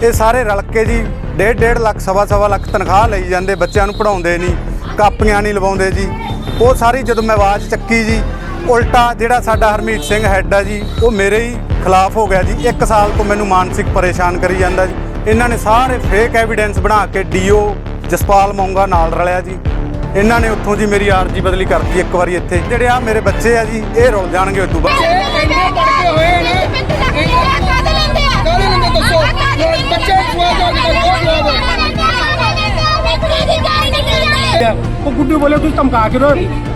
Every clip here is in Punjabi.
ਇਹ ਸਾਰੇ ਰਲ ਕੇ ਜੀ, ਡੇਢ ਡੇਢ ਲੱਖ, ਸਵਾ ਸਵਾ ਲੱਖ ਤਨਖਾਹ ਲਈ ਜਾਂਦੇ ਬੱਚਿਆਂ ਨੂੰ ਪੜਾਉਂਦੇ ਨਹੀਂ, ਕਾਪੀਆਂ ਨਹੀਂ ਲਵਾਉਂਦੇ ਜੀ। ਉਹ ਸਾਰੀ ਜਦੋਂ ਮੈਂ ਆਵਾਜ਼ ਚੱਕੀ ਜੀ, ਉਲਟਾ ਜਿਹੜਾ ਸਾਡਾ ਹਰਮੀਤ ਸਿੰਘ ਹੈੱਡ ਆ ਜੀ, ਉਹ ਮੇਰੇ ਹੀ ਖਿਲਾਫ ਹੋ ਗਿਆ ਜੀ 1 ਸਾਲ ਤੋਂ ਮੈਨੂੰ ਮਾਨਸਿਕ ਪਰੇਸ਼ਾਨ ਕਰੀ ਜਾਂਦਾ ਜੀ ਇਹਨਾਂ ਨੇ ਸਾਰੇ ਫੇਕ ਐਵੀਡੈਂਸ ਬਣਾ ਕੇ ਡੀਓ ਜਸਪਾਲ ਮੌਂਗਾ ਨਾਲ ਰਲਿਆ ਜੀ ਇਹਨਾਂ ਨੇ ਉੱਥੋਂ ਜੀ ਮੇਰੀ ਆਰਜੀ ਬਦਲੀ ਕਰਤੀ ਇੱਕ ਵਾਰੀ ਇੱਥੇ ਜਿਹੜੇ ਆ ਮੇਰੇ ਬੱਚੇ ਆ ਜੀ ਇਹ ਰੁਲ ਜਾਣਗੇ ਉਦੋਂ ਬਾਅਦ ਬੱਚੇ ਉਹ ਗੁੱਡੂ ਬੋਲੇ ਤੁਸੀਂ ਧਮਕਾ ਕੇ ਰੋ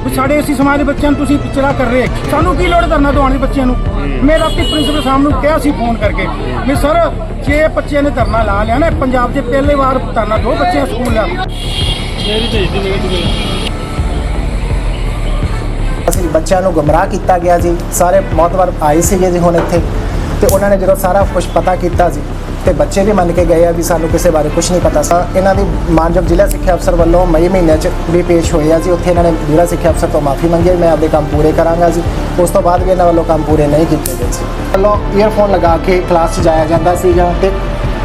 ਵੀ ਸਾਡੇ ਅਸੀਂ ਸਮਾਜ ਦੇ ਬੱਚਿਆਂ ਨੂੰ ਤੁਸੀਂ ਪਿਛੜਾ ਕਰ ਰਹੇ ਸਾਨੂੰ ਕੀ ਲੋੜ ਕਰਨਾ ਦਵਾਉਣ ਦੇ ਬੱਚਿਆਂ ਨੂੰ? ਮੈਂ ਰਾਤੀ ਪ੍ਰਿੰਸੀਪਲ ਸਾਹਿਬ ਨੂੰ ਕਿਹਾ ਸੀ ਫੋਨ ਕਰਕੇ ਵੀ ਸਰ ਜੇ ਬੱਚਿਆਂ ਨੇ ਧਰਨਾ ਲਾ ਲਿਆ ਨਾ ਪੰਜਾਬ 'ਚ ਪਹਿਲੇ ਵਾਰ ਧਰਨਾ ਦੋ ਬੱਚਿਆਂ ਸਕੂਲ ਲਿਆ। ਅਸੀਂ ਬੱਚਿਆਂ ਨੂੰ ਗੁੰਮਰਾਹ ਕੀਤਾ ਗਿਆ ਜੀ ਸਾਰੇ ਮੌਤਵਰ ਆਏ ਸੀਗੇ ਜੀ ਹੁਣ ਇੱਥੇ। ਤੇ ਉਹਨਾਂ ਨੇ ਜਦੋਂ ਸਾਰਾ ਕੁਝ ਪਤਾ ਕੀਤਾ ਜੀ ਤੇ ਬੱਚੇ ਵੀ ਮੰਨ ਕੇ ਗਏ ਆ ਵੀ ਸਾਨੂੰ ਕਿਸੇ ਬਾਰੇ ਕੁਝ ਨਹੀਂ ਪਤਾ ਸੀ। ਇਹਨਾਂ ਦੀ ਮਾਨਯੋਗ ਜ਼ਿਲ੍ਹਾ ਸਿੱਖਿਆ ਅਫਸਰ ਵੱਲੋਂ ਮਈ ਮਹੀਨੇ 'ਚ ਵੀ ਪੇਸ਼ ਹੋਏ ਆ ਜੀ। ਉੱਥੇ ਇਹਨਾਂ ਨੇ ਜ਼ਿਲ੍ਹਾ ਸਿੱਖਿਆ ਅਫਸਰ ਤੋਂ ਮਾਫੀ ਮੰਗੀ ਹੈ, ਮੈਂ ਆਪਦੇ ਕੰਮ ਪੂਰੇ ਕਰਾਂਗਾ ਜੀ। ਉਸ ਤੋਂ ਬਾਅਦ ਵੀ ਇਹਨਾਂ ਵੱਲੋਂ ਕੰਮ ਪੂਰੇ ਨਹੀਂ ਕੀਤੇ ਗਏ ਸੀ। ਵੱਲੋਂ ਈਅਰਫੋਨ ਲਗਾ ਕੇ ਕਲਾਸ 'ਚ ਜਾਇਆ ਜਾਂਦਾ ਸੀਗਾ ਤੇ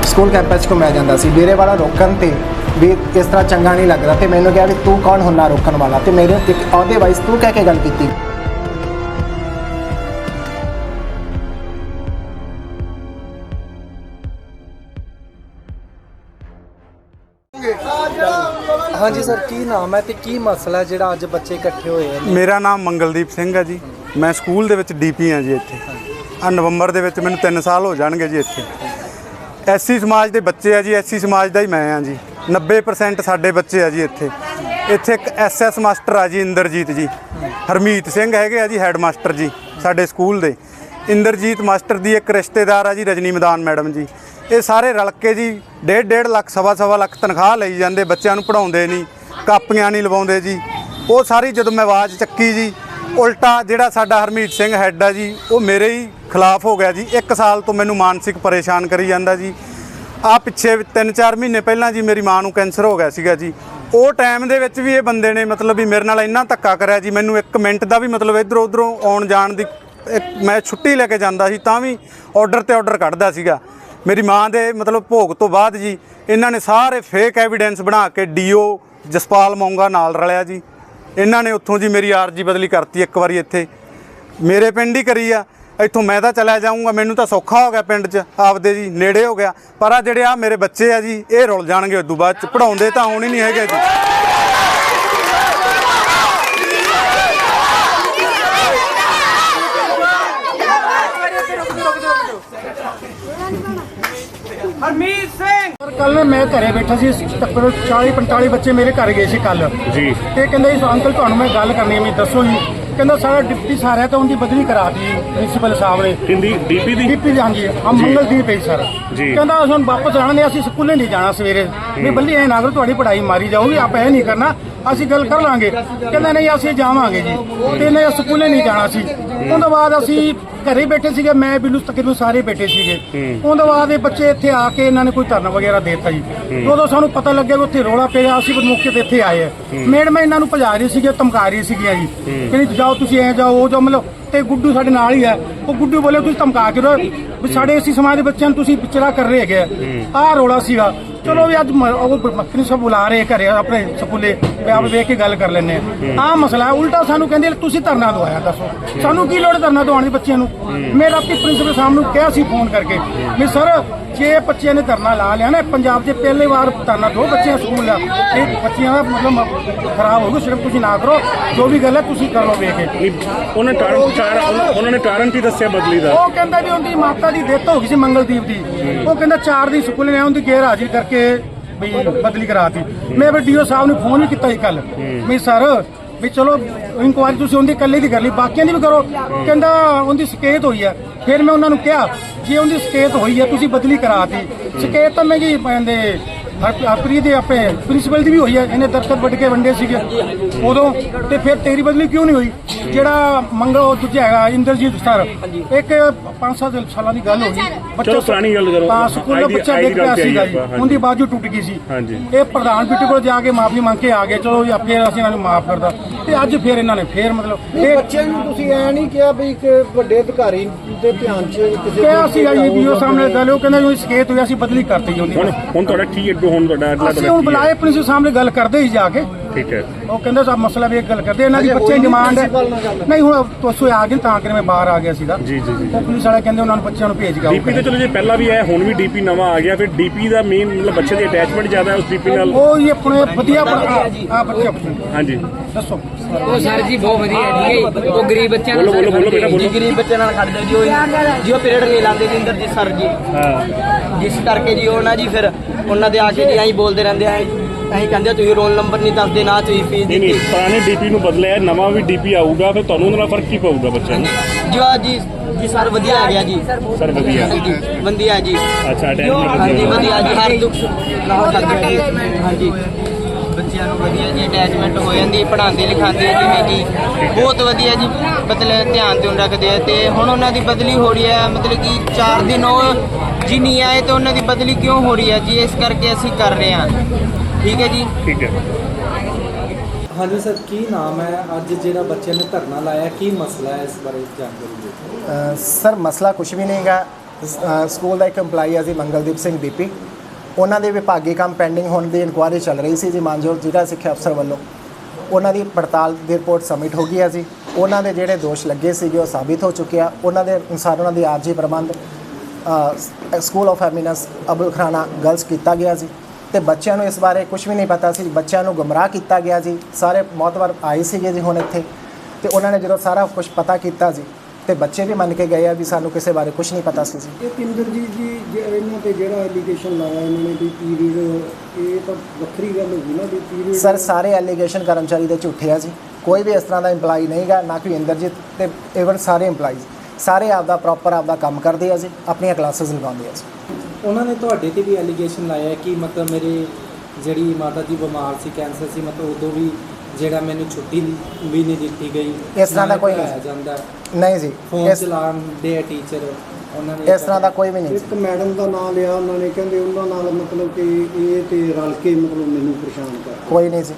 ਸਕੂਲ ਕੈਂਪਸ 'ਚ ਘੁੰਮਿਆ ਜਾਂਦਾ ਸੀ। ਡੇਰੇ ਵਾਲਾ ਰੋਕਣ ਤੇ ਵੀ ਇਸ ਤਰ੍ਹਾਂ ਚੰਗਾ ਨਹੀਂ ਲੱਗਦਾ ਤੇ ਮੈਨੂੰ ਕਿਹਾ ਵੀ ਤੂੰ ਕੌਣ ਹੁੰਨਾ ਰੋਕਣ ਵਾਲਾ? ਤੇ ਮੇਰੇ ਇੱਕ ਅਹੁਦੇ ਵਾਈਸ ਤੂੰ ਕਹਿ ਕੇ ਗੱਲ ਕੀਤੀ। ਹਾਂਜੀ ਸਰ, ਕੀ ਨਾਮ ਹੈ ਤੇ ਕੀ ਮਸਲਾ ਹੈ ਜਿਹੜਾ ਅੱਜ ਬੱਚੇ ਇਕੱਠੇ ਹੋਏ ਨੇ? ਮੇਰਾ ਨਾਮ ਮੰਗਲਦੀਪ ਸਿੰਘ ਹੈ ਜੀ। ਮੈਂ ਸਕੂਲ ਦੇ ਵਿੱਚ ਡੀਪੀ ਹਾਂ ਜੀ ਇੱਥੇ। ਆ ਨਵੰਬਰ ਦੇ ਵਿੱਚ ਮੈਨੂੰ 3 ਸਾਲ ਹੋ ਜਾਣਗੇ ਜੀ ਇੱਥੇ। ਐਸਸੀ ਸਮਾਜ ਦੇ ਬੱਚੇ ਆ ਜੀ ਐਸਸੀ ਸਮਾਜ ਦਾ ਹੀ ਮੈਂ ਆ ਜੀ। 90% ਸਾਡੇ ਬੱਚੇ ਆ ਜੀ ਇੱਥੇ। ਇੱਥੇ ਇੱਕ ਐਸਐਸ ਮਾਸਟਰ ਆ ਜੀ, ਇੰਦਰਜੀਤ ਜੀ। ਹਰਮੀਤ ਸਿੰਘ ਹੈਗੇ ਆ ਜੀ ਹੈੱਡ ਮਾਸਟਰ ਜੀ, ਸਾਡੇ ਸਕੂਲ ਦੇ। ਇੰਦਰਜੀਤ ਮਾਸਟਰ ਦੀ ਇੱਕ ਰਿਸ਼ਤੇਦਾਰ ਆ ਜੀ, ਰਜਨੀ ਮੈਦਾਨ ਮੈਡਮ ਜੀ। ਇਹ ਸਾਰੇ ਰਲ ਕੇ ਜੀ ਡੇਢ ਡੇਢ ਲੱਖ, ਸਵਾ ਸਵਾ ਲੱਖ ਤਨਖਾਹ ਲਈ ਜਾਂਦੇ, ਬੱਚਿਆਂ ਨੂੰ ਪੜਾਉਂਦੇ ਨਹੀਂ, ਕਾਪੀਆਂ ਨਹੀਂ ਲਵਾਉਂਦੇ ਜੀ। ਉਹ ਸਾਰੀ ਜਦੋਂ ਮੈਂ ਆਵਾਜ਼ ਚੱਕੀ ਜੀ, ਉਲਟਾ ਜਿਹੜਾ ਸਾਡਾ ਹਰਮੀਤ ਸਿੰਘ ਹੈੱਡ ਆ ਜੀ, ਉਹ ਮੇਰੇ ਹੀ ਖਿਲਾਫ ਹੋ ਗਿਆ ਜੀ। 1 ਸਾਲ ਤੋਂ ਮੈਨੂੰ ਮਾਨਸਿਕ ਪਰੇਸ਼ਾਨ ਕਰੀ ਜਾਂਦਾ ਜੀ। ਆ ਪਿੱਛੇ 3-4 ਮਹੀਨੇ ਪਹਿਲਾਂ ਜੀ ਮੇਰੀ ਮਾਂ ਨੂੰ ਕੈਂਸਰ ਹੋ ਗਿਆ ਸੀਗਾ ਜੀ। ਉਹ ਟਾਈਮ ਦੇ ਵਿੱਚ ਵੀ ਇਹ ਬੰਦੇ ਨੇ ਮਤਲਬ ਵੀ ਮੇਰੇ ਨਾਲ ਇੰਨਾ ਧੱਕਾ ਕਰਿਆ ਜੀ, ਮੈਨੂੰ 1 ਮਿੰਟ ਦਾ ਵੀ ਮਤਲਬ ਇਧਰੋਂ ਉਧਰੋਂ ਆਉਣ ਜਾਣ ਦੀ ਇੱਕ- ਮੈਂ ਛੁੱਟੀ ਲੈ ਕੇ ਜਾਂਦਾ ਸੀ, ਤਾਂ ਵੀ ਆਰਡਰ ਤੇ ਆਰਡਰ ਕੱਢਦਾ ਸੀਗਾ। ਮੇਰੀ ਮਾਂ ਦੇ ਮਤਲਬ ਭੋਗ ਤੋਂ ਬਾਅਦ ਜੀ, ਇਹਨਾਂ ਨੇ ਸਾਰੇ ਫੇਕ ਐਵੀਡੈਂਸ ਬਣਾ ਕੇ ਡੀਓ ਜਸਪਾਲ ਮੌਂਗਾ ਨਾਲ ਰਲਿਆ ਜੀ। ਇਹਨਾਂ ਨੇ ਉੱਥੋਂ ਜੀ ਮੇਰੀ ਆਰਜੀ ਬਦਲੀ ਕਰਤੀ ਇੱਕ ਵਾਰੀ ਇੱਥੇ। ਮੇਰੇ ਪਿੰਡ ਹੀ ਕਰੀ ਆ। ਇੱਥੋਂ ਮੈਂ ਤਾਂ ਚਲਾ ਜਾਊਂਗਾ, ਮੈਨੂੰ ਤਾਂ ਸੌਖਾ ਹੋ ਗਿਆ ਪਿੰਡ 'ਚ, ਆਪਦੇ ਜੀ, ਨੇੜੇ ਹੋ ਗਿਆ। ਪਰ ਆ ਜਿਹੜੇ ਆ ਮੇਰੇ ਬੱਚੇ ਆ ਜੀ, ਇਹ ਰੁਲ ਜਾਣਗੇ ਉਦੋਂ ਬਾਅਦ 'ਚ। ਪੜਾਉਂਦੇ ਤਾਂ ਹੁਣ ਹੀ ਨਹੀਂ ਹੈਗੇ ਜੀ ਹਰਮੀਤ ਸਿੰਘ ਪਰ ਕੱਲ ਮੈਂ ਘਰੇ ਬੈਠਾ ਸੀ ਤਕਰੀਬਨ 40 45 ਬੱਚੇ ਮੇਰੇ ਘਰ ਗਏ ਸੀ ਕੱਲ ਜੀ। ਤੇ ਕਹਿੰਦੇ ਜੀ ਅੰਕਲ ਤੁਹਾਨੂੰ ਮੈਂ ਗੱਲ ਕਰਨੀ ਹੈ ਮੈਂ ਦੱਸੋ ਜੀ। ਕਹਿੰਦਾ ਸਾਰਾ ਡਿਪਟੀ ਸਾਰਾ ਤਾਂ ਉਹਦੀ ਬਦਲੀ ਕਰਾਤੀ ਪ੍ਰਿੰਸੀਪਲ ਸਾਹਿਬ ਨੇ। ਹਿੰਦੀ ਡੀਪੀ ਦੀ? ਡੀਪੀ ਦੀ ਹਾਂਜੀ। ਆ ਮੰਗਲਦੀਪ ਹੈ ਸਰ। ਜੀ। ਕਹਿੰਦਾ ਅਸੀਂ ਵਾਪਸ ਆਣਾ ਨੇ ਅਸੀਂ ਸਕੂਲੇ ਨਹੀਂ ਜਾਣਾ ਸਵੇਰੇ। ਵੀ ਬੱਲੀ ਐ ਨਾ ਕਰੋ ਤੁਹਾਡੀ ਪੜ੍ਹਾਈ ਮਾਰੀ ਜਾਊਗੀ ਆਪਾਂ ਇਹ ਨਹੀਂ ਕਰਨਾ ਅਸੀਂ ਗੱਲ ਕਰ ਲਾਂਗੇ। ਕਹਿੰਦਾ ਨਹੀਂ ਅਸੀਂ ਜਾਵਾਂਗੇ ਜੀ। ਤੇ ਨਹੀਂ ਸਕੂਲੇ ਨਹੀਂ ਜਾਣਾ ਸੀ। ਤੋਂ ਬਾਅਦ ਅਸੀਂ ਘਰੇ ਬੈਠੇ ਸੀਗੇ ਮੈਂ ਬਿੱਲੂ ਤਕਰੀਬਨ ਸਾਰੇ ਬੈਠੇ ਸੀਗੇ। ਤੋਂ ਬਾਅਦ ਇਹ ਬੱਚੇ ਇੱਥੇ ਆ ਕੇ ਇਹਨਾਂ ਨੇ ਕੋਈ ਧਰਨਾ ਵਗੈਰਾ ਦਿੱਤਾ ਜੀ। ਉਦੋਂ ਸਾਨੂੰ ਪਤਾ ਲੱਗਿਆ ਕਿ ਉੱਥੇ ਰੋਲਾ ਪਿਆ ਅਸੀਂ ਮੌਕੇ ਤੇ ਇੱਥੇ ਆਏ। ਆ ਮੈਡਮ ਇਹਨਾਂ ਨੂੰ ਭਜਾ ਰਹੀ ਸੀਗੇ ਧਮਕਾ ਰਹੀ ਸੀਗੀਆਂ ਜੀ। ਕਹਿੰਦੀ ਜਾਓ ਤੁਸੀਂ ਐ ਜਾਓ ਉਹ ਜਾਓ। ਮਤਲਬ ਤੇ ਗੁੱਡੂ ਸਾਡੇ ਨਾਲ ਹੀ ਹੈ। ਉਹ ਗੁੱਡੂ ਬੋਲੇ ਤੁਸੀਂ ਧਮਕਾ ਕੇ ਰੋ ਵੀ ਸਾਡੇ ਅਸੀਂ ਸਮਾਜ ਦੇ ਬੱਚਿਆਂ ਨੂੰ ਤੁਸੀਂ ਪਿਛੜਾ ਕਰ ਰਹੇ ਹੈਗੇ ਆਹ ਰੋਲਾ ਸੀਗਾ। ਚਲੋ ਵੀ ਅੱਜ ਮ- ਉਹ ਮੱਖਣੀ ਸਭ ਬੁਲਾ ਰਹੇ ਘਰੇ ਆਪਣੇ ਸਕੂਲੇ ਵੀ ਆਪ ਵੇਖ ਕੇ ਗੱਲ ਕਰ ਲੈਣੇ ਆ। ਆਹ ਮਸਲਾ ਹੈ ਉਲਟਾ ਸਾਨੂੰ ਕਹਿੰਦੇ ਤੁਸੀਂ ਧਰਨਾ ਦਵਾਇਆ ਦੱਸੋ। ਸਾਨੂੰ ਕੀ ਲੋੜ ਧਰਨਾ ਦਵਾਉਣ ਦੀ ਬੱਚਿਆਂ ਨੂੰ? ਮੈਂ ਰਾਤੀ ਪ੍ਰਿੰਸੀਪਲ ਸਾਹਿਬ ਨੂੰ ਕਿਹਾ ਸੀ ਫੋਨ ਕਰਕੇ ਵੀ ਸਰ ਜੇ ਬੱਚਿਆਂ ਨੇ ਧਰਨਾ ਲਾ ਲਿਆ ਨਾ ਪੰਜਾਬ 'ਚ ਪਹਿਲੇ ਵਾਰ ਧਰਨਾ ਦੋ ਬੱਚਿਆਂ ਸਕੂਲ ਲਿਆ ਇਹ ਬੱਚਿਆਂ ਦਾ ਮਤਲਬ ਖਰਾਬ ਹੋ ਗਿਆ ਸਿਰਫ ਤੁਸੀਂ ਨਾ ਕਰੋ ਜੋ ਵੀ ਗੱਲ ਹੈ ਤੁਸੀਂ ਕਰ ਲਓ ਵੇਖ ਕੇ। ਨਹੀਂ, ਉਹਨੇ ਕਾਰਨ ਕਾਰਨ- ਉਹਨਾਂ- ਉਹਨਾਂ ਨੇ ਕਾਰਨ ਕੀ ਦੱਸਿਆ ਬਦਲੀ ਦਾ? ਉਹ ਕਹਿੰਦਾ ਵੀ ਉਹਦੀ ਮਾਤਾ ਦੀ ਡੈਥ ਹੋ ਗਈ ਸੀ ਮੰਗਲਦੀਪ ਦੀ। ਉਹ ਕਹਿੰਦਾ ਚਾਰ ਦੀ ਸਕੂਲ ਨੇ ਉਹਦੀ ਗੈਰ ਹਾਜ਼ਰ ਕਰਕੇ ਵੀ ਬਦਲੀ ਕਰਾਤੀ। ਮੈਂ ਫਿਰ ਡੀਓ ਸਾਹਿਬ ਨੂੰ ਫੋਨ ਵੀ ਕੀਤਾ ਸੀ ਕੱਲ ਵੀ ਸਰ ਵੀ ਚਲੋ ਇਨਕੁਆਇਰੀ ਤੁਸੀਂ ਉਹਦੀ ਇਕੱਲੇ ਦੀ ਕਰ ਲਈ ਬਾਕੀਆਂ ਦੀ ਵੀ ਕਰੋ। ਕਹਿੰਦਾ ਉਹਦੀ ਸਕੇਤ ਹੋਈ ਹੈ। ਫਿਰ ਮੈਂ ਉਹਨਾਂ ਨੂੰ ਕਿਹਾ ਜੇ ਉਹਦੀ ਸਕੇਤ ਹੋਈ ਹੈ ਤੁਸੀਂ ਬਦਲੀ ਕਰਾਤੀ। ਸਕੇਤ ਤਾਂ ਮੈਂ ਜੀ ਕਹਿੰਦੇ ਹਰਪ੍ਰੀਤ ਦੇ ਆਪਣੇ ਪ੍ਰਿੰਸੀਪਲ ਦੀ ਵੀ ਹੋਈ ਹੈ ਇਹਨੇ ਦਰਖਤ ਵੱਢ ਕੇ ਵੰਡੇ ਸੀਗੇ ਉਦੋਂ। ਤੇ ਫਿਰ ਤੇਰੀ ਬਦਲੀ ਕਿਉਂ ਨਹੀਂ ਹੋਈ? ਜਿਹੜਾ ਮੰਗਲ ਉਹ ਦੂਜਾ ਹੈਗਾ ਇੰਦਰਜੀਤ ਸਰ। ਇੱਕ 5-7 ਸਾਲਾਂ ਦੀ ਗੱਲ ਹੋ ਗਈ। ਚਲੋ ਪੁਰਾਣੀ ਗੱਲ ਕਰੋ। ਹਾਂ ਸਕੂਲ ਦਾ ਬੱਚਾ ਡਿੱਗ ਪਿਆ ਤੇ ਸੀਗਾ ਆਪਾਂ। ਉਹਦੀ ਬਾਜੂ ਟੁੱਟ ਗਈ ਸੀ। ਇਹ ਪ੍ਰਧਾਨ ਬੀਟੀ ਕੋਲ ਜਾ ਕੇ ਮਾਫੀ ਮੰਗ ਕੇ ਆ ਗਏ। ਚਲੋ ਜੀ ਫਿਰ ਅਸੀਂ ਇਹਨਾਂ ਨੂੰ ਮਾਫ ਕਰਦਾ ਤੇ ਅੱਜ ਫਿਰ ਇਹਨਾਂ ਨੇ ਫਿਰ ਮਤਲਬ ਇਹ ਬੱਚੇ ਨੂੰ ਤੁਸੀਂ ਐ ਨਹੀਂ ਕਿਹਾ ਵੀ ਇੱਕ ਵੱਡੇ ਅਧਿਕਾਰੀ ਦੇ ਧਿਆਨ 'ਚ ਕਿਸੇ ਕਿਹਾ ਸੀ ਜੀ ਵੀਓ ਸਾਹਮਣੇ ਗੱਲ ਉਹ ਕਹਿੰਦਾ ਜੋ ਸਕੇਤ ਹੋਇਆ ਸੀ ਬਦਲੀ ਕਰਤੀ ਜੀ ਹੁਣ ਹੁਣ ਤੁਹਾਡਾ ਕੀ ਅੱਗੋਂ ਹੁਣ ਤੁਹਾਡਾ ਅਗਲਾ ਅਸੀਂ ਹੁਣ ਬੁਲਾਏ ਹੈ? ਪ੍ਰਿੰਸੀਪਲ ਸਾਹਮਣੇ ਗੱਲ ਕਰਦੇ ਸੀ ਜਾ ਕੇ ਠੀਕ ਹੈ ਉਹ ਕਹਿੰਦਾ ਸਭ ਮਸਲਾ ਵੀ ਇੱਕ ਗੱਲ ਕਰਦੇ ਇਹਨਾਂ ਦੀ ਬੱਚੇ ਨੀ ਡਿਮਾਂਡ ਹੈ? ਨਹੀਂ ਹੁਣ ਤੁਸੀਂ ਆ ਗਏ ਤਾਂ ਕਿ ਮੈਂ ਬਾਹਰ ਆ ਗਿਆ ਸੀਗਾ। ਜੀ ਜੀ ਜੀ। ਉਹ ਪੁਲਿਸ ਵਾਲੇ ਕਹਿੰਦੇ ਉਹਨਾਂ ਨੂੰ ਬੱਚਿਆਂ ਨੂੰ ਭੇਜ ਗਿਆ ਡੀਪੀ ਤੇ ਚਲੋ ਜੇ ਪਹਿਲਾਂ ਵੀ ਹੈ ਹੁਣ ਵੀ ਡੀਪੀ ਨਵਾਂ ਆ ਗਿਆ ਫਿਰ ਡੀਪੀ ਦਾ ਮੇਨ ਮਤਲਬ ਬੱਚੇ ਦੀ ਅਟੈਚਮੈਂਟ ਜ਼ਿਆਦਾ ਹੈ ਉਸ ਡੀਪੀ ਨਾਲ। ਉਹ ਇਹ ਆਪਣੇ ਵਧੀਆ ਆ ਬੱਚੇ। ਹਾਂਜੀ। ਦੱਸੋ। ਉਹ ਸਰ ਜੀ ਬਹੁਤ ਵਧੀਆ ਹੈ ਜੀ। ਉਹ ਗਰੀਬ ਬੱਚਿਆਂ ਬੋਲੋ ਬੋਲੋ ਬੋਲੋ ਬੇਟਾ ਬੋਲੋ। ਗਰੀਬ ਬੱਚਿਆਂ ਨਾਲ ਖੜਦੇ ਜੀ ਉਹ ਜੀ ਉਹ ਪੀਰੀਅਡ ਲੈ ਲੈਂਦੇ ਜੀ ਇੰਦਰਜੀਤ ਸਰ ਜੀ। ਹਾਂ। ਜਿਸ ਕਰਕੇ ਜੀ ਉਹ ਨਾ ਜੀ ਫਿਰ ਉਹਨਾਂ ਦੇ ਆ ਕੇ ਜੀ ਐਂ ਬੋਲਦੇ ਰਹਿੰਦੇ ਆ ਐਂ ਕਹਿੰਦੇ ਤੁਸੀਂ ਰੋਲ ਨੰਬਰ ਨਹੀਂ ਦੱਸਦੇ ਨਾ ਤੁਸੀਂ ਫੀਸ ਨਹੀਂ ਨਹੀਂ ਦਿੱਤੀ। ਪੁਰਾਣੇ ਡੀਪੀ ਨੂੰ ਬਦਲਿਆ ਨਵਾਂ ਵੀ ਡੀਪੀ ਆਊਗਾ ਫਿਰ ਤੁਹਾਨੂੰ ਉਹਦੇ ਨਾਲ ਫ਼ਰਕ ਕੀ ਪਊਗਾ ਬੱਚਿਆਂ ਨੂੰ? ਜੀ ਜੀ ਜੀ ਸਰ ਵਧੀਆ ਆ ਗਿਆ ਜੀ। ਸਰ ਵਧੀਆ। ਹਾਂਜੀ ਵਧੀਆ ਜੀ। ਅੱਛਾ ਹਾਂਜੀ ਅਟੈਚਮੈਂਟ ਵਧੀਆ ਜੀ ਹਰ ਦੁੱਖ ਜੀ। ਹਾਂਜੀ। ਬੱਚਿਆਂ ਨੂੰ ਵਧੀਆ ਜੀ ਅਟੈਚਮੈਂਟ ਹੋ ਜਾਂਦੀ ਪੜ੍ਹਾਉਂਦੇ ਲਿਖਾਉਂਦੇ ਆ ਜਿਵੇਂ ਜੀ ਬਹੁਤ ਵਧੀਆ ਜੀ ਮਤਲਬ ਧਿਆਨ ਤੇ ਰੱਖਦੇ ਆ। ਤੇ ਹੁਣ ਉਹਨਾਂ ਦੀ ਬਦਲੀ ਹੋ ਰਹੀ ਹੈ ਮਤਲਬ ਕਿ 4 ਦਿਨ ਉਹ ਜੀ ਨਹੀਂ ਆਏ ਤੇ ਉਹਨਾਂ ਦੀ ਬਦਲੀ ਕਿਉਂ ਹੋ ਰਹੀ ਹੈ ਜੀ? ਇਸ ਕਰਕੇ ਅਸੀਂ ਕਰ ਰਹੇ ਹਾਂ। ਠੀਕ ਹੈ ਜੀ? ਠੀਕ ਹੈ। ਹਾਂਜੀ ਸਰ ਕੀ ਨਾਮ ਹੈ? ਅੱਜ ਜਿਹੜਾ ਬੱਚੇ ਨੇ ਧਰਨਾ ਲਾਇਆ ਕੀ ਮਸਲਾ ਹੈ ਇਸ ਬਾਰੇ ਜਾਣਕਾਰੀ ਦਿਓ। ਸਰ ਮਸਲਾ ਕੁਝ ਵੀ ਨਹੀਂਗਾ ਸਕੂਲ ਦਾ ਇੱਕ EMPLOYE ਹੈ ਜੀ ਮੰਗਲਦੀਪ ਸਿੰਘ ਡੀਪੀ। ਉਹਨਾਂ ਦੇ ਵਿਭਾਗੀ ਕੰਮ ਪੈਂਡਿੰਗ ਹੋਣ ਦੀ ਇਨਕੁਆਇਰੀ ਚੱਲ ਰਹੀ ਸੀ ਜੀ ਮਾਨਯੋਗ ਜ਼ਿਲ੍ਹਾ ਸਿੱਖਿਆ ਅਫਸਰ ਵੱਲੋਂ। ਉਹਨਾਂ ਦੀ ਪੜਤਾਲ ਦੀ ਰਿਪੋਰਟ ਸਬਮਿਟ ਹੋ ਗਈ ਹੈ ਜੀ। ਉਹਨਾਂ ਦੇ ਜਿਹੜੇ ਦੋਸ਼ ਲੱਗੇ ਸੀਗੇ ਉਹ ਸਾਬਿਤ ਹੋ ਚੁੱਕੇ ਆ। ਉਹਨਾਂ ਦੇ ਅਨੁਸਾਰ ਉਹਨਾਂ ਦੀ ਆਰਜੀ ਪ੍ਰਬੰਧ school of eminence Abul Kharana girls ਕੀਤਾ ਗਿਆ ਜੀ। ਤੇ ਬੱਚਿਆਂ ਨੂੰ ਇਸ ਬਾਰੇ ਕੁਝ ਵੀ ਨਹੀਂ ਪਤਾ ਸੀ। ਬੱਚਿਆਂ ਨੂੰ ਗੁੰਮਰਾਹ ਕੀਤਾ ਗਿਆ ਜੀ ਸਾਰੇ ਮੌਤਵਰ ਆਏ ਸੀਗੇ ਜੀ ਹੁਣ ਇੱਥੇ। ਤੇ ਉਹਨਾਂ ਨੇ ਜਦੋਂ ਸਾਰਾ ਕੁਝ ਪਤਾ ਕੀਤਾ ਜੀ ਤੇ ਬੱਚੇ ਵੀ ਮੰਨ ਕੇ ਗਏ ਆ ਵੀ ਸਾਨੂੰ ਕਿਸੇ ਬਾਰੇ ਕੁਝ ਨਹੀਂ ਪਤਾ ਸੀ ਜੀ। ਇਹ ਕਿੰਦਰਜੀਤ ਜੀ ਜੇ ਇਹਨਾਂ ਤੇ ਜਿਹੜਾ ਐਲੀਗੇਸ਼ਨ ਲਾਇਆ ਇਹਨਾਂ ਨੇ ਵੀ ਪੀਰੀਅਡ ਇਹ ਤਾਂ ਵੱਖਰੀ ਗੱਲ ਹੋ ਗਈ ਨਾ ਵੀ ਪੀਰੀਅਡ ਸਰ ਸਾਰੇ ਐਲੀਗੇਸ਼ਨ ਕਰਮਚਾਰੀ ਦੇ ਝੂਠੇ ਆ ਜੀ। ਕੋਈ ਵੀ ਇਸ ਤਰ੍ਹਾਂ ਦਾ EMPLOYE ਨਹੀਂਗਾ ਨਾ ਕੋਈ ਇੰਦਰਜੀਤ ਤੇ ਇਵਨ ਸਾਰੇ EMPLOYEES ਸਾਰੇ ਆਪਦਾ ਪ੍ਰੋਪਰ ਆਪਦਾ ਕੰਮ ਕਰਦੇ ਆ ਜੀ ਆਪਣੀਆਂ ਕਲਾਸਿਸ ਲਗਾਉਂਦੇ ਆ ਜੀ ਉਹਨਾਂ ਨੇ ਤੁਹਾਡੇ ਤੇ ਵੀ ਐਲੀਗੇਸ਼ਨ ਲਾਇਆ ਕਿ ਮਤਲਬ ਮੇਰੇ ਜਿਹੜੀ ਮਾਤਾ ਜੀ ਬਿਮਾਰ ਸੀ ਕੈਂਸਰ ਸੀ ਮਤਲਬ ਉਦੋਂ ਵੀ ਜਿਹੜਾ ਮੈਨੂੰ ਛੁੱਟੀ ਵੀ ਨਹੀਂ ਦਿੱਤੀ ਗਈ ਇਸ ਤਰ੍ਹਾਂ ਦਾ ਕੋਈ ਨਹੀਂ। ਪੜ੍ਹਾਇਆ ਜਾਂਦਾ ਨਹੀਂ ਜੀ ਫੋਨ ਇਸ ਚਲਾਉਣ ਦੇ ਟੀਚਰ ਉਹਨਾਂ ਨੇ ਇਸ ਤਰ੍ਹਾਂ ਦਾ ਕੋਈ ਵੀ ਨਹੀਂ ਜੀ। ਇੱਕ ਮੈਡਮ ਦਾ ਨਾਮ ਲਿਆ ਉਹਨਾਂ ਨੇ ਕਹਿੰਦੇ ਉਹਨਾਂ ਨਾਲ ਮਤਲਬ ਕਿ ਇਹ ਤੇ ਰਲ ਕੇ ਮਤਲਬ ਮੈਨੂੰ ਪਰੇਸ਼ਾਨ ਕਰ ਕੋਈ ਨਹੀਂ ਜੀ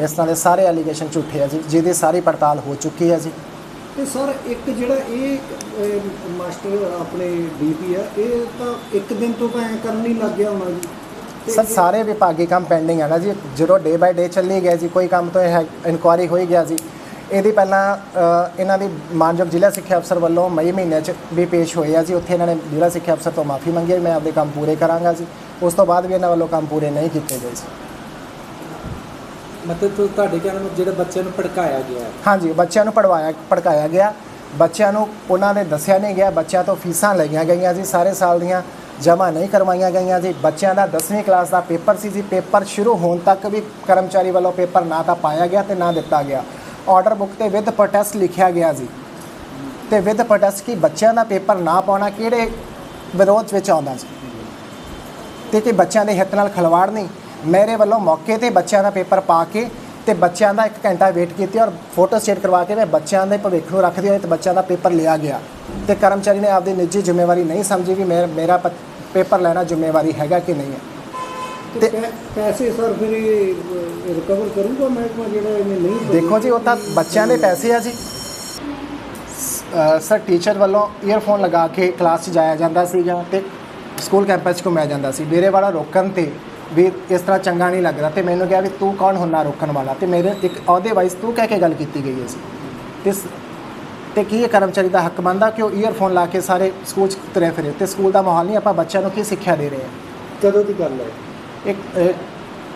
ਇਸ ਤਰ੍ਹਾਂ ਦੇ ਸਾਰੇ ਐਲੀਗੇਸ਼ਨ ਝੂਠੇ ਆ ਜੀ ਜਿਹਦੀ ਸਾਰੀ ਪੜਤਾਲ ਹੋ ਚੁੱਕੀ ਹੈ ਜੀ ਤੇ ਸਰ ਇੱਕ ਜਿਹੜਾ ਇਹ ਮਾਸਟਰ ਆਪਣੇ ਡੀਪੀ ਆ ਇਹ ਤਾਂ ਇੱਕ ਦਿਨ ਤੋਂ ਤਾਂ ਐ ਕਰਨ ਹੀ ਲੱਗ ਗਿਆ ਹੋਣਾ ਜੀ। ਸਰ ਸਾਰੇ ਵਿਭਾਗੀ ਕੰਮ ਪੈਂਡਿੰਗ ਹੈ ਨਾ ਜੀ। ਜਦੋਂ ਡੇ ਬਾਈ ਡੇ ਚੱਲੀ ਗਿਆ ਜੀ ਕੋਈ ਕੰਮ ਤੋਂ ਇਨਕੁਆਰੀ ਹੋਈ ਗਿਆ ਜੀ। ਇਹਦੀ ਪਹਿਲਾਂ ਇਹਨਾਂ ਦੀ ਮਾਨਯੋਗ ਜ਼ਿਲ੍ਹਾ ਸਿੱਖਿਆ ਅਫਸਰ ਵੱਲੋਂ ਮਈ ਮਹੀਨੇ 'ਚ ਵੀ ਪੇਸ਼ ਹੋਏ ਆ ਜੀ। ਉੱਥੇ ਇਹਨਾਂ ਨੇ ਜ਼ਿਲ੍ਹਾ ਸਿੱਖਿਆ ਅਫਸਰ ਤੋਂ ਮਾਫੀ ਮੰਗੀ ਮੈਂ ਆਪਦੇ ਕੰਮ ਪੂਰੇ ਕਰਾਂਗਾ ਜੀ। ਉਸ ਤੋਂ ਬਾਅਦ ਵੀ ਇਹਨਾਂ ਵੱਲੋਂ ਕੰਮ ਪੂਰੇ ਨਹੀਂ ਕੀਤੇ ਗਏ ਜੀ। ਮਤਲਬ ਤੁ- ਤੁਹਾਡੇ ਕਹਿਣ ਨੂੰ ਜਿਹੜੇ ਬੱਚਿਆਂ ਨੂੰ ਭੜਕਾਇਆ ਗਿਆ ਹੈ। ਹਾਂਜੀ, ਬੱਚਿਆਂ ਨੂੰ ਪੜਵਾਇਆ ਪੜਕਾਇਆ ਗਿਆ। ਬੱਚਿਆਂ ਨੂੰ ਉਹਨਾਂ ਨੇ ਦੱਸਿਆ ਨਹੀਂ ਗਿਆ, ਬੱਚਿਆਂ ਤੋਂ ਫੀਸਾਂ ਲਈਆਂ ਗਈਆਂ ਜੀ ਸਾਰੇ ਸਾਲ ਦੀਆਂ ਜਮ੍ਹਾਂ ਨਹੀਂ ਕਰਵਾਈਆਂ ਗਈਆਂ ਜੀ ਬੱਚਿਆਂ ਦਾ 10ਵੀਂ ਕਲਾਸ ਦਾ ਪੇਪਰ ਸੀ ਜੀ, ਪੇਪਰ ਸ਼ੁਰੂ ਹੋਣ ਤੱਕ ਵੀ ਕਰਮਚਾਰੀ ਵੱਲੋਂ ਪੇਪਰ ਨਾ ਤਾਂ ਪਾਇਆ ਗਿਆ ਤੇ ਨਾ ਦਿੱਤਾ ਗਿਆ। ਆਰਡਰ ਬੁੱਕ ਤੇ ਵਿਦ ਪ੍ਰੋਟੈਸਟ ਲਿਖਿਆ ਗਿਆ ਜੀ ਤੇ ਵਿਦ ਪ੍ਰੋਟੈਸਟ ਕਿ ਬੱਚਿਆਂ ਦਾ ਪੇਪਰ ਨਾ ਪਾਉਣਾ ਕਿਹੜੇ ਵਿਰੋਧ ਵਿੱਚ ਆਉਂਦਾ ਜੀ ਤੇ ਕਿ ਬੱਚਿਆਂ ਦੇ ਹਿੱਤ ਨਾਲ ਖਿਲਵਾੜ ਨਹੀਂ? ਮੇਰੇ ਵੱਲੋਂ ਮੌਕੇ ਤੇ ਬੱਚਿਆਂ ਦਾ ਪੇਪਰ ਪਾ ਕੇ ਤੇ ਬੱਚਿਆਂ ਦਾ 1 ਘੰਟਾ ਵੇਟ ਕੀਤੀ ਔਰ ਫੋਟੋ ਸਟੇਟ ਕਰਵਾ ਕੇ ਮੈਂ ਬੱਚਿਆਂ ਦੇ ਭਵਿੱਖ ਨੂੰ ਰੱਖਦੇ ਹੋਏ ਤੇ ਬੱਚਿਆਂ ਦਾ ਪੇਪਰ ਲਿਆ ਗਿਆ। ਤੇ ਕਰਮਚਾਰੀ ਨੇ ਆਪਦੀ ਨਿੱਜੀ ਜ਼ਿੰਮੇਵਾਰੀ ਨਹੀਂ ਸਮਝੀ ਵੀ ਮੇਰਾ ਪੇਪਰ ਲੈਣਾ ਜ਼ਿੰਮੇਵਾਰੀ ਹੈਗਾ ਕਿ ਨਹੀਂ ਹੈ। ਤੇ ਪੈਸੇ ਸਰ ਫਿਰ ਰਿਕਵਰ ਕਰੂਗਾ ਮਹਿਕਮਾ ਜਿਹੜਾ ਇਹਨੇ ਨਹੀਂ? ਦੇਖੋ ਜੀ ਉਹ ਤਾਂ ਬੱਚਿਆਂ ਦੇ ਪੈਸੇ ਆ ਜੀ। ਸਰ ਟੀਚਰ ਵੱਲੋਂ ਈਅਰਫੋਨ ਲਗਾ ਕੇ ਕਲਾਸ 'ਚ ਜਾਇਆ ਜਾਂਦਾ ਸੀਗਾ ਤੇ ਸਕੂਲ ਕੈਂਪਸ 'ਚ ਘੁੰਮਿਆ ਜਾਂਦਾ ਸੀ। ਮੇਰੇ ਵਾਲਾ ਰੋਕਣ ਤੇ ਵੀ ਇਸ ਤਰ੍ਹਾਂ ਚੰਗਾ ਨਹੀਂ ਲੱਗਦਾ ਤੇ ਮੈਨੂੰ ਕਿਹਾ ਵੀ ਤੂੰ ਕੌਣ ਹੁੰਨਾ ਰੋਕਣ ਵਾਲਾ ਤੇ ਮੇਰੇ ਇੱਕ ਅਹੁਦੇ ਵਾਈਜ਼ ਤੂੰ ਕਹਿ ਕੇ ਗੱਲ ਕੀਤੀ ਗਈ ਹੈ ਸੀ ਤੇ ਤੇ ਕੀ ਇਹ ਕਰਮਚਾਰੀ ਦਾ ਹੱਕ ਬਣਦਾ ਕਿ ਉਹ ਈਅਰਫੋਨ ਲਾ ਕੇ ਸਾਰੇ ਸਕੂਲ 'ਚ ਤੁਰੇ ਫਿਰੇ? ਤੇ ਸਕੂਲ ਦਾ ਮਾਹੌਲ ਨਹੀਂ ਆਪਾਂ ਬੱਚਿਆਂ ਨੂੰ ਕੀ ਸਿੱਖਿਆ ਦੇ ਰਹੇ ਹਾਂ? ਕਦੋਂ ਦੀ ਗੱਲ ਹੈ? ਇੱਕ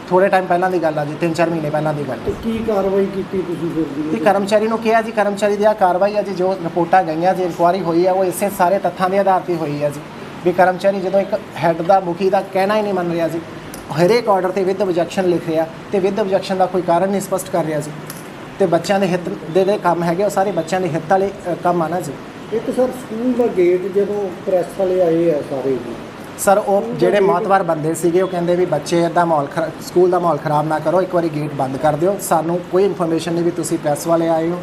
ਥੋੜੇ ਟਾਈਮ ਪਹਿਲਾਂ ਦੀ ਗੱਲ ਆ ਜੀ 3-4 ਮਹੀਨੇ ਪਹਿਲਾਂ ਦੀ ਗੱਲ ਹੈ ਤੇ ਕੀ ਕਾਰਵਾਈ ਕੀਤੀ ਤੁਸੀਂ ਫਿਰ ਤੇ ਜੀ ਕਰਮਚਾਰੀ ਨੂੰ ਕਿਹਾ ਜੀ ਕਰਮਚਾਰੀ ਦੀ ਆ ਕਾਰਵਾਈ ਆ ਜੀ ਜੋ ਰਿਪੋਰਟਾਂ ਗਈਆਂ ਜੀ ਇਨਕੁਆਰੀ ਹੋਈ ਆ ਉਹ ਇਸੇ ਸਾਰੇ ਤੱਥਾਂ ਦੇ ਆਧਾਰ ਤੇ ਹੋਈ ਆ ਜੀ। ਵੀ ਕਰਮਚਾਰੀ ਜਦੋਂ ਇੱਕ ਹੈੱਡ ਦਾ ਮੁਖੀ ਦਾ ਕਹਿਣਾ ਹੀ ਨਹੀਂ ਮੰਨ ਰਿਹਾ ਜੀ ਹਰੇਕ ਆਰਡਰ ਤੇ ਵਿਦ ਆਬਜੈਕਸ਼ਨ ਲਿਖ ਰਿਹਾ ਤੇ ਵਿਦ ਆਬਜੈਕਸ਼ਨ ਦਾ ਕੋਈ ਕਾਰਨ ਨਹੀਂ ਸਪਸ਼ਟ ਕਰ ਰਿਹਾ ਜੀ। ਤੇ ਬੱਚਿਆਂ ਦੇ ਹਿੱਤ ਦੇ ਜਿਹੜੇ ਕੰਮ ਹੈਗੇ ਉਹ ਸਾਰੇ ਬੱਚਿਆਂ ਦੇ ਹਿੱਤ ਵਾਲੇ ਕੰਮ ਆ ਨਾ ਜੀ। ਇੱਕ ਸਰ ਸਕੂਲ ਦਾ ਗੇਟ ਜਦੋਂ ਪ੍ਰੈਸ ਵਾਲੇ ਆਏ ਆ ਸਾਰੇ ਸਰ ਉਹ ਜਿਹੜੇ ਮੌਤਵਾਰ ਬੰਦੇ ਸੀਗੇ ਉਹ ਕਹਿੰਦੇ ਵੀ ਬੱਚੇ ਦਾ ਮਾਹੌਲ ਸਕੂਲ ਦਾ ਮਾਹੌਲ ਖਰਾਬ ਨਾ ਕਰੋ ਇੱਕ ਵਾਰੀ ਗੇਟ ਬੰਦ ਕਰ ਦਿਓ। ਸਾਨੂੰ ਕੋਈ ਇਨਫੋਰਮੇਸ਼ਨ ਨਹੀਂ ਵੀ ਤੁਸੀਂ ਪ੍ਰੈਸ ਵਾਲੇ ਆਏ ਹੋ।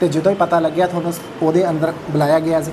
ਤੇ ਜਦੋਂ ਹੀ ਪਤਾ ਲੱਗਿਆ ਤੁਹਾਨੂੰ ਉਹਦੇ ਅੰਦਰ ਬੁਲਾਇਆ ਗਿਆ ਸੀ